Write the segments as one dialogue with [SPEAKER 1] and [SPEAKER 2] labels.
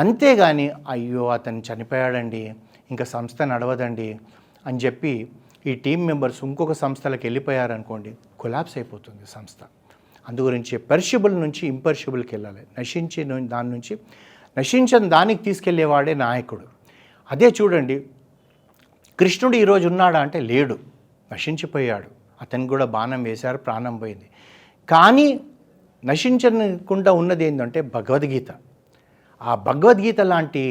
[SPEAKER 1] అంతేగాని అయ్యో అతను చనిపోయాడండి ఇంకా సంస్థ నడవదండి అని చెప్పి ఈ టీం మెంబర్స్ ఇంకొక సంస్థలకు వెళ్ళిపోయారనుకోండి కొలాప్స్ అయిపోతుంది సంస్థ. అందు గురించి పెర్షిబుల్ నుంచి ఇంపర్షిబుల్కి వెళ్ళాలి. నశించే దాని నుంచి నశించని దానికి తీసుకెళ్ళేవాడే నాయకుడు. అదే చూడండి కృష్ణుడు ఈరోజు ఉన్నాడా అంటే లేడు నశించిపోయాడు. అతను కూడా బాణం వేశారు ప్రాణం పోయింది. కానీ నశించకుండా ఉన్నది ఏంటంటే భగవద్గీత. ఆ భగవద్గీత లాంటి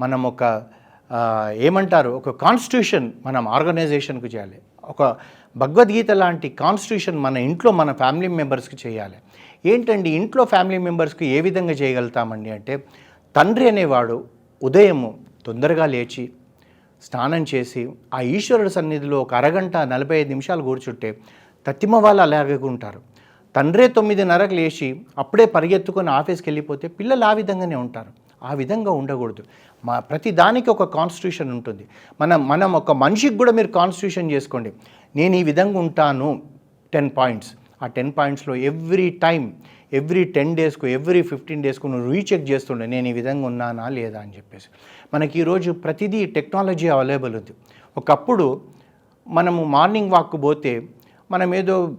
[SPEAKER 1] మనం ఒక ఏమంటారు ఒక కాన్స్టిట్యూషన్ మనం ఆర్గనైజేషన్కు చేయాలి. ఒక భగవద్గీత లాంటి కాన్స్టిట్యూషన్ మన ఇంట్లో మన ఫ్యామిలీ మెంబర్స్కి చేయాలి. ఏంటండి ఇంట్లో ఫ్యామిలీ మెంబర్స్కి ఏ విధంగా చేయగలుగుతామండి అంటే తండ్రి అనేవాడు ఉదయము తొందరగా లేచి స్నానం చేసి ఆ ఈశ్వరుడు సన్నిధిలో ఒక అరగంట నలభై ఐదు నిమిషాలు కూర్చుంటే తత్తిమ వాళ్ళు అలాగే ఉంటారు. తండ్రే తొమ్మిదిన్నరకు లేచి అప్పుడే పరిగెత్తుకొని ఆఫీస్కి వెళ్ళిపోతే పిల్లలు ఆ విధంగానే ఉంటారు. ఆ విధంగా ఉండకూడదు. మా ప్రతి దానికి ఒక కాన్స్టిట్యూషన్ ఉంటుంది. మనం మనం ఒక మనిషికి కూడా మీరు కాన్స్టిట్యూషన్ చేసుకోండి. నేను ఈ విధంగా ఉంటాను. టెన్ పాయింట్స్ ఆ టెన్ పాయింట్స్లో ఎవ్రీ టైం ఎవ్రీ టెన్ డేస్కు ఎవ్రీ ఫిఫ్టీన్ డేస్కు నువ్వు రీచెక్ చేస్తుండే నేను ఈ విధంగా ఉన్నానా లేదా అని చెప్పేసి. మనకి ఈరోజు ప్రతిదీ టెక్నాలజీ అవైలబుల్ ఉంది. ఒకప్పుడు మనము మార్నింగ్ వాక్ పోతే మనం ఏదో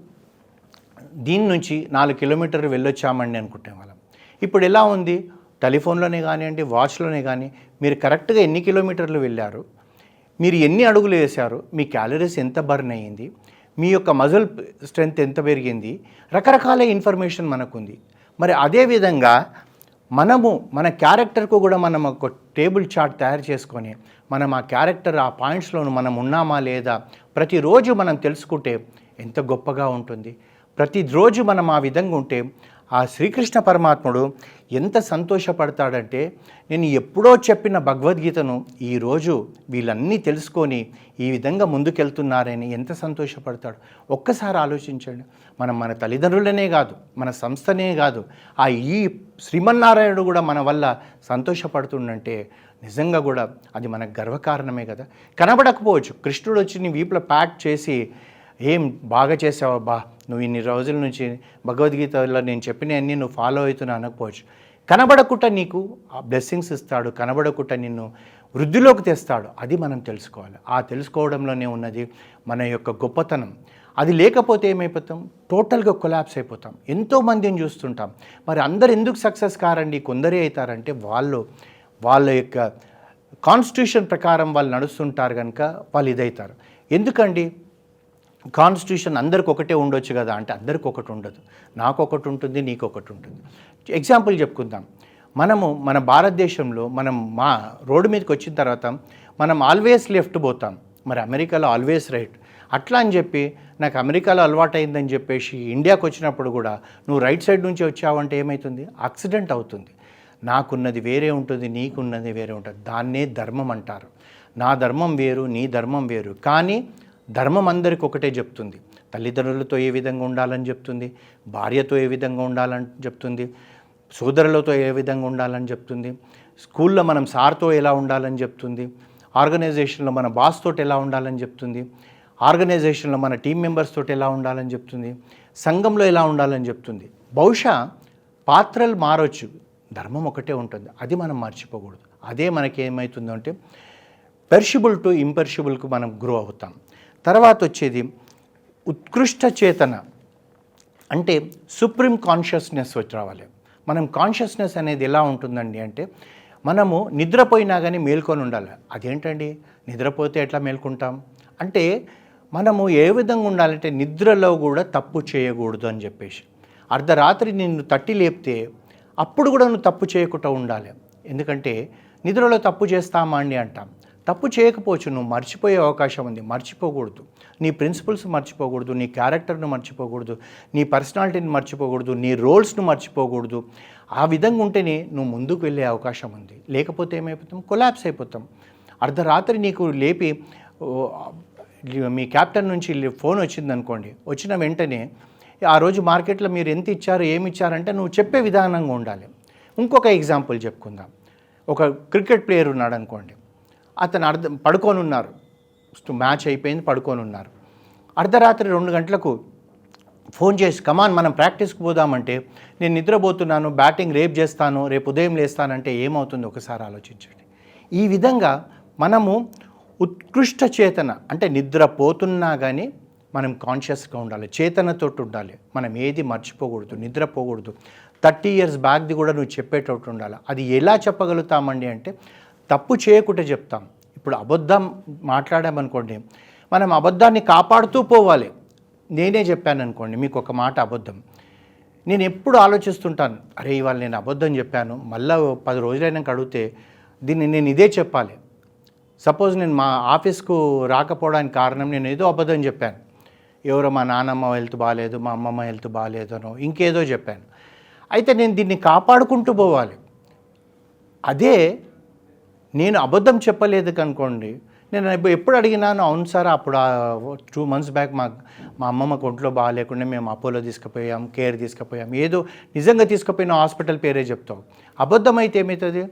[SPEAKER 1] దీని నుంచి నాలుగు కిలోమీటర్లు వెళ్ళొచ్చామండి అనుకుంటే వాళ్ళం. ఇప్పుడు ఎలా ఉంది? టెలిఫోన్లోనే కానివ్వండి వాచ్లోనే కానీ మీరు కరెక్ట్గా ఎన్ని కిలోమీటర్లు వెళ్ళారు? మీరు ఎన్ని అడుగులు వేశారు? మీ క్యాలరీస్ ఎంత బర్న్ అయ్యింది? మీ యొక్క మజిల్ స్ట్రెంగ్త్ ఎంత పెరిగింది? రకరకాల ఇన్ఫర్మేషన్ మనకుంది. మరి అదేవిధంగా మనము మన క్యారెక్టర్కు కూడా మనం ఒక టేబుల్ చార్ట్ తయారు చేసుకొని మనం ఆ క్యారెక్టర్ ఆ పాయింట్స్లోను మనం ఉన్నామా లేదా ప్రతిరోజు మనం తెలుసుకుంటే ఎంత గొప్పగా ఉంటుంది. ప్రతిరోజు మనం ఆ విధంగా ఉంటే ఆ శ్రీకృష్ణ పరమాత్ముడు ఎంత సంతోషపడతాడంటే నేను ఎప్పుడో చెప్పిన భగవద్గీతను ఈరోజు వీళ్ళన్నీ తెలుసుకొని ఈ విధంగా ముందుకెళ్తున్నారని ఎంత సంతోషపడతాడు. ఒక్కసారి ఆలోచించండి. మనం మన తల్లిదండ్రులనే కాదు మన సంస్థనే కాదు ఆ ఈ శ్రీమన్నారాయణుడు కూడా మన వల్ల సంతోషపడుతుండంటే నిజంగా కూడా అది మన గర్వకారణమే కదా. కనబడకపోవచ్చు. కృష్ణుడు వచ్చి నీ వీపులో ప్యాక్ చేసి ఏం బాగా చేసావబ్బా? నువ్వు ఇన్ని రోజుల నుంచి భగవద్గీతలో నేను చెప్పినవన్నీ నువ్వు ఫాలో అవుతున్నా అనకపోవచ్చు. కనబడకుండా నీకు ఆ బ్లెస్సింగ్స్ ఇస్తాడు కనబడకుండా నిన్ను వృద్ధిలోకి తెస్తాడు. అది మనం తెలుసుకోవాలి. ఆ తెలుసుకోవడంలోనే ఉన్నది మన యొక్క గొప్పతనం. అది లేకపోతే ఏమైపోతాం? టోటల్గా కొలాప్స్ అయిపోతాం. ఎంతోమందిని చూస్తుంటాం. మరి అందరు ఎందుకు సక్సెస్ కారండి? కొందరే అవుతారంటే వాళ్ళు వాళ్ళ యొక్క కాన్స్టిట్యూషన్ ప్రకారం వాళ్ళు నడుస్తుంటారు కనుక వాళ్ళు ఇదవుతారు ఎందుకండి? కాన్స్టిట్యూషన్ అందరికి ఒకటే ఉండొచ్చు కదా అంటే అందరికి ఒకటి ఉండదు. నాకు ఒకటి ఉంటుంది నీకు ఒకటి ఉంటుంది. ఎగ్జాంపుల్ చెప్పుకుందాం. మనము మన భారతదేశంలో మనం మా రోడ్డు మీదకి వచ్చిన తర్వాత మనం ఆల్వేస్ లెఫ్ట్ పోతాం. మరి అమెరికాలో ఆల్వేస్ రైట్ అట్లా అని చెప్పి నాకు అమెరికాలో అలవాటైందని చెప్పేసి ఇండియాకి వచ్చినప్పుడు కూడా నువ్వు రైట్ సైడ్ నుంచి వచ్చావంటే ఏమవుతుంది యాక్సిడెంట్ అవుతుంది. నాకున్నది వేరే ఉంటుంది నీకున్నది వేరే ఉంటుంది. దాన్నే ధర్మం అంటారు. నా ధర్మం వేరు నీ ధర్మం వేరు. కానీ ధర్మం అందరికి ఒకటే చెప్తుంది. తల్లిదండ్రులతో ఏ విధంగా ఉండాలని చెప్తుంది? భార్యతో ఏ విధంగా ఉండాలని చెప్తుంది? సోదరులతో ఏ విధంగా ఉండాలని చెప్తుంది? స్కూల్లో మనం సార్తో ఎలా ఉండాలని చెప్తుంది? ఆర్గనైజేషన్లో మన బాస్ తోటి ఎలా ఉండాలని చెప్తుంది? ఆర్గనైజేషన్లో మన టీం మెంబర్స్ తోటి ఎలా ఉండాలని చెప్తుంది? సంఘంలో ఎలా ఉండాలని చెప్తుంది? బహుశా పాత్రలు మారొచ్చు. ధర్మం ఒకటే ఉంటుంది. అది మనం మర్చిపోకూడదు. అదే మనకి ఏమవుతుందంటే పెర్షిబుల్ టు ఇంపెర్షిబుల్కు మనం గ్రో అవుతాం. తర్వాత వచ్చేది ఉత్కృష్ట చేతన. అంటే సుప్రీం కాన్షియస్నెస్ వచ్చి రావాలి. మనం కాన్షియస్నెస్ అనేది ఎలా ఉంటుందండి అంటే మనము నిద్రపోయినా కానీ మేల్కొని ఉండాలి. అదేంటండి? నిద్రపోతే ఎట్లా మేల్కుంటాం? అంటే మనము ఏ విధంగా ఉండాలంటే నిద్రలో కూడా తప్పు చేయకూడదు అని చెప్పేసి. అర్ధరాత్రి నిన్ను తట్టి లేపితే అప్పుడు కూడా నువ్వు తప్పు చేయకుండా ఉండాలి. ఎందుకంటే నిద్రలో తప్పు చేస్తామా అండి అంటాం. తప్పు చేయకపోవచ్చు నువ్వు మర్చిపోయే అవకాశం ఉంది మర్చిపోకూడదు. నీ ప్రిన్సిపల్స్ మర్చిపోకూడదు నీ క్యారెక్టర్ను మర్చిపోకూడదు నీ పర్సనాలిటీని మర్చిపోకూడదు నీ రోల్స్ను మర్చిపోకూడదు. ఆ విధంగా ఉంటేనే నువ్వు ముందుకు వెళ్ళే అవకాశం ఉంది. లేకపోతే ఏమైపోతాం? కొలాప్స్ అయిపోతాం. అర్ధరాత్రి నీకు లేపి ఓ, మీ క్యాప్టెన్ నుంచి ఫోన్ వచ్చింది అనుకోండి. వచ్చిన వెంటనే ఆ రోజు మార్కెట్లో మీరు ఎంత ఇచ్చారు ఏమి ఇచ్చారంటే నువ్వు చెప్పే విధానంగా ఉండాలి. ఇంకొక ఎగ్జాంపుల్ చెప్పుకుందాం. ఒక క్రికెట్ ప్లేయర్ ఉన్నాడు అనుకోండి. అతను అర్ధ పడుకొని ఉన్నారు మ్యాచ్ అయిపోయింది పడుకొని ఉన్నారు అర్ధరాత్రి రెండు గంటలకు ఫోన్ చేసి కమాన్ మనం ప్రాక్టీస్కి పోదామంటే నేను నిద్రపోతున్నాను బ్యాటింగ్ రేపు చేస్తాను రేపు ఉదయం లేస్తానంటే ఏమవుతుంది ఒకసారి ఆలోచించండి. ఈ విధంగా మనము ఉత్కృష్ట చేతన అంటే నిద్రపోతున్నా కానీ మనం కాన్షియస్గా ఉండాలి చేతనతో ఉండాలి. మనం ఏది మర్చిపోకూడదు నిద్రపోకూడదు. థర్టీ ఇయర్స్ బ్యాక్ది కూడా నువ్వు చెప్పేటట్టు ఉండాలి. అది ఎలా చెప్పగలుగుతామండి అంటే తప్పు చేయకుండా చెప్తాం. ఇప్పుడు అబద్ధం మాట్లాడామనుకోండి మనం అబద్ధాన్ని కాపాడుతూ పోవాలి. నేనే చెప్పాను అనుకోండి మీకు ఒక మాట అబద్ధం. నేను ఎప్పుడు ఆలోచిస్తుంటాను అరే ఇవాళ నేను అబద్ధం చెప్పాను మళ్ళీ పది రోజులైనాక అడిగితే దీన్ని నేను ఇదే చెప్పాలి. సపోజ్ నేను మా ఆఫీస్కు రాకపోవడానికి కారణం నేను ఏదో అబద్ధం చెప్పాను. ఎవరో మా నానమ్మ హెల్త్ బాగాలేదు మా అమ్మమ్మ హెల్త్ బాగాలేదనో ఇంకేదో చెప్పాను. అయితే నేను దీన్ని కాపాడుకుంటూ పోవాలి. అదే నేను అబద్ధం చెప్పలేదు కనుకోండి. నేను ఎప్పుడు అడిగినాను అవును సార్ అప్పుడు టూ మంత్స్ బ్యాక్ మా మా అమ్మమ్మకు ఒంట్లో బాగాలేకుండా మేము అపోలో తీసుకుపోయాం కేర్ తీసుకుపోయాం. ఏదో నిజంగా తీసుకుపోయిన హాస్పిటల్ పేరే చెప్తావు. అబద్ధం అయితే ఏమవుతుంది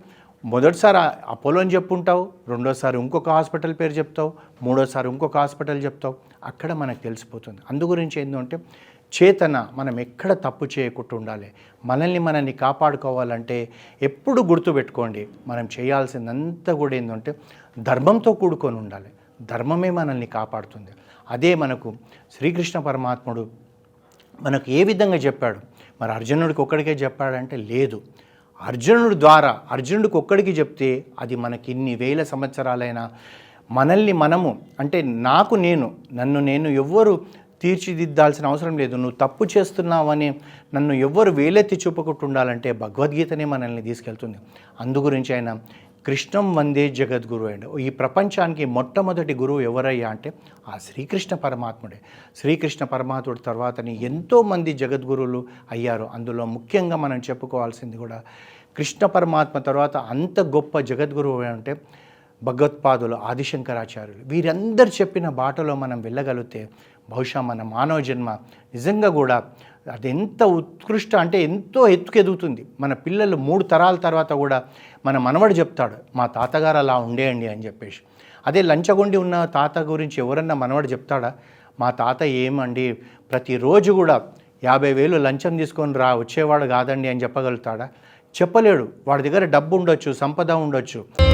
[SPEAKER 1] మొదటిసారి అపోలో అని చెప్పుంటావు రెండోసారి ఇంకొక హాస్పిటల్ పేరు చెప్తావు మూడోసారి ఇంకొక హాస్పిటల్ చెప్తావు. అక్కడ మనకు తెలిసిపోతుంది. అందు గురించి ఏంటంటే చేతన మనం ఎక్కడ తప్పు చేయకుండా ఉండాలి. మనల్ని మనల్ని కాపాడుకోవాలంటే ఎప్పుడు గుర్తుపెట్టుకోండి మనం చేయాల్సిందంతా కూడా ఏంటంటే ధర్మంతో కూడుకొని ఉండాలి. ధర్మమే మనల్ని కాపాడుతుంది. అదే మనకు శ్రీకృష్ణ పరమాత్ముడు మనకు ఏ విధంగా చెప్పాడు? మరి అర్జునుడికి ఒక్కడికే చెప్పాడంటే లేదు. అర్జునుడి ద్వారా అర్జునుడికి ఒక్కడికి చెప్తే అది మనకి ఇన్ని వేల సంవత్సరాలైనా మనల్ని మనము అంటే నాకు నేను నన్ను నేను ఎవ్వరు తీర్చిదిద్దాల్సిన అవసరం లేదు. నువ్వు తప్పు చేస్తున్నావని నన్ను ఎవ్వరు వేలెత్తి చూపకుంటుండాలంటే భగవద్గీతనే మనల్ని తీసుకెళ్తుంది. అందు గురించి ఆయన కృష్ణం వందే జగద్గురు అండి ఈ ప్రపంచానికి మొట్టమొదటి గురువు ఎవరయ్యా అంటే ఆ శ్రీకృష్ణ పరమాత్ముడే. శ్రీకృష్ణ పరమాత్ముడి తర్వాతని ఎంతోమంది జగద్గురువులు అయ్యారు. అందులో ముఖ్యంగా మనం చెప్పుకోవాల్సింది కూడా కృష్ణ పరమాత్మ తర్వాత అంత గొప్ప జగద్గురువు అంటే భగవత్పాదులు ఆదిశంకరాచార్యులు. వీరందరు చెప్పిన బాటలో మనం వెళ్ళగలిగితే బహుశా మన మానవ జన్మ నిజంగా కూడా అది ఎంత ఉత్కృష్ట అంటే ఎంతో ఎత్తుకెదుగుతుంది. మన పిల్లలు మూడు తరాల తర్వాత కూడా మన మనవడు చెప్తాడు మా తాతగారు అలా ఉండేయండి అని చెప్పేసి. అదే లంచగొండి ఉన్న తాత గురించి ఎవరన్నా మనవడు చెప్తాడా? మా తాత ఏమండి ప్రతిరోజు కూడా యాభై వేలు లంచం తీసుకొని రా వచ్చేవాడు కాదండి అని చెప్పగలుగుతాడా? చెప్పలేడు. వాడి దగ్గర డబ్బు ఉండొచ్చు సంపద ఉండొచ్చు.